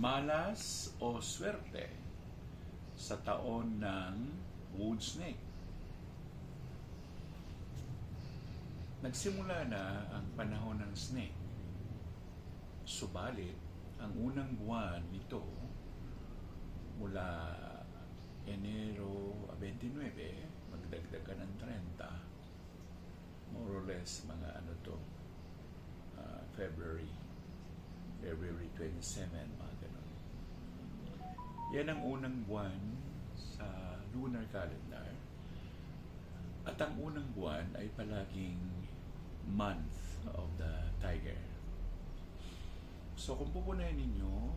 Malas o swerte sa taon ng wood snake. Nagsimula na ang panahon ng snake. Subalit, ang unang buwan nito mula Enero 29, magdagdag ka ng 30, more or less mga ano to, ah, February, February 27, mga. Yan ang unang buwan sa lunar calendar. At ang unang buwan ay palaging month of the tiger. So kung pupunayan ninyo,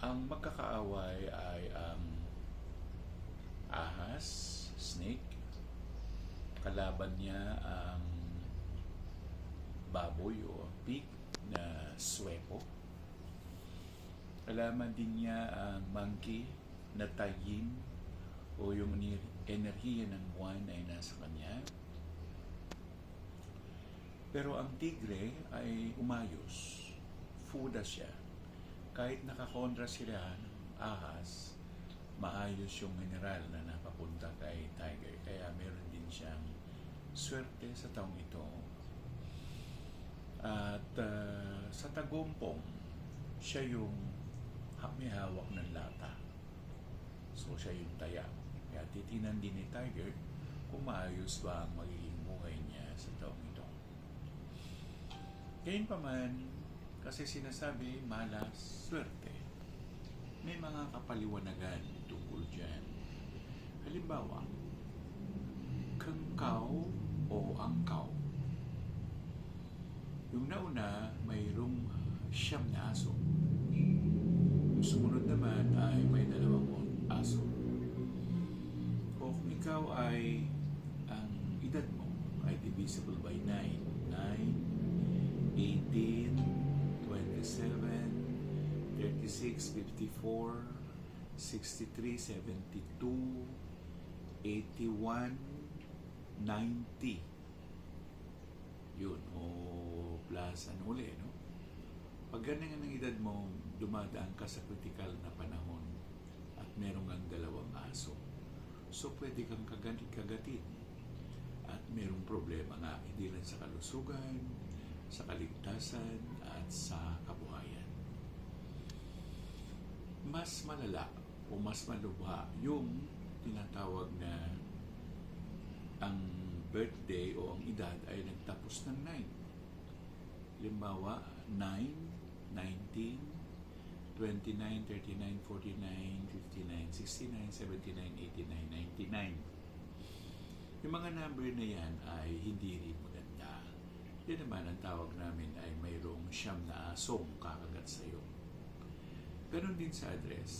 ang magkakaaway ay ang ahas, snake, kalaban niya ang baboy o pig na swepo. Kalaban din niya ang monkey na tagin o yung ener- enerhiya ng buwan ay nasa kanya. Pero ang tigre ay umayos. Fuda siya. Kahit nakakontra sila ng ahas, maayos yung mineral na napapunta kay tiger. Kaya meron din siyang swerte sa taong ito. At ah, sa tagumpong, siya yung ha- may hawak ng lata. So siya yung taya. Kaya titinan din ni Tiger kung maayos ba ang magiging buhay niya sa taong ito. Gayun pa man, kasi sinasabi malas, swerte. May mga kapaliwanagan tungkol dyan. Halimbawa, kangkaw o angkaw. Yung nauna, mayroong siyam na aso. Dalawang aso. O kung ikaw ay ang edad mo ay divisible by 9. 9, 18, 27, 36, 54, 63, 72, 81, 90. Yun, o plus ano uli, no? Pag ganyan ang edad mo, dumadaan ka sa critical na panahon meron kang dalawang aso. So, pwede kang kagatit-kagatin. At merong problema nga, hindi lang sa kalusugan, sa kaligtasan, at sa kabuhayan. Mas malala o mas malubha yung tinatawag na ang birthday o ang edad ay nagtapos ng 9. Limbawa, 9, 19, 29, 39, 49, 59, 69, 79, 89, 99. Yung mga number na yan ay hindi rin maganda. Yan naman ang tawag namin ay mayroong siyam na asong kakagat sa iyo. Ganon din sa address.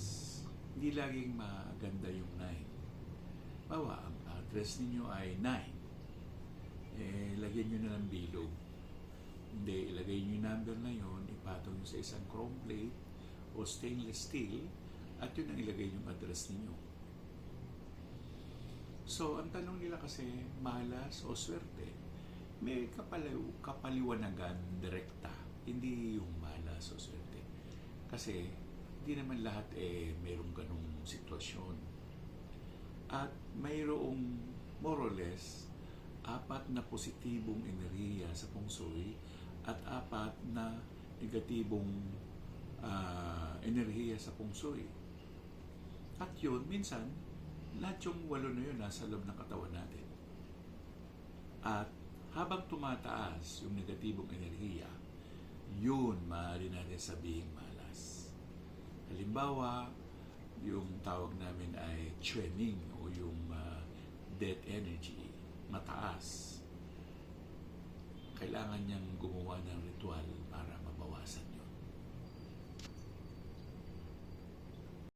Hindi laging maganda yung 9. Bawa, ang address ninyo ay 9. Eh, lagyan nyo na ng bilog. Hindi, ilagay nyo yung number na yon, ipatong nyo sa isang chrome plate o stainless steel at yun ang ilagay yung address ninyo. So, ang tanong nila kasi, malas o swerte, may kapaliw, kapaliwanagan direkta, hindi yung malas o swerte. Kasi, hindi naman lahat eh mayroong ganong sitwasyon. At mayroong more or less apat na positibong enerhiya sa pungsoy at apat na negatibong ah, enerhiya sa pungsoy. At yun, minsan, lahat yung walo na yun nasa loob ng katawan natin. At habang tumataas yung negatibong enerhiya, yun maaari natin sabihing malas. Halimbawa, yung tawag namin ay training o yung uh, death energy, mataas. Kailangan niyang gumawa ng ritual para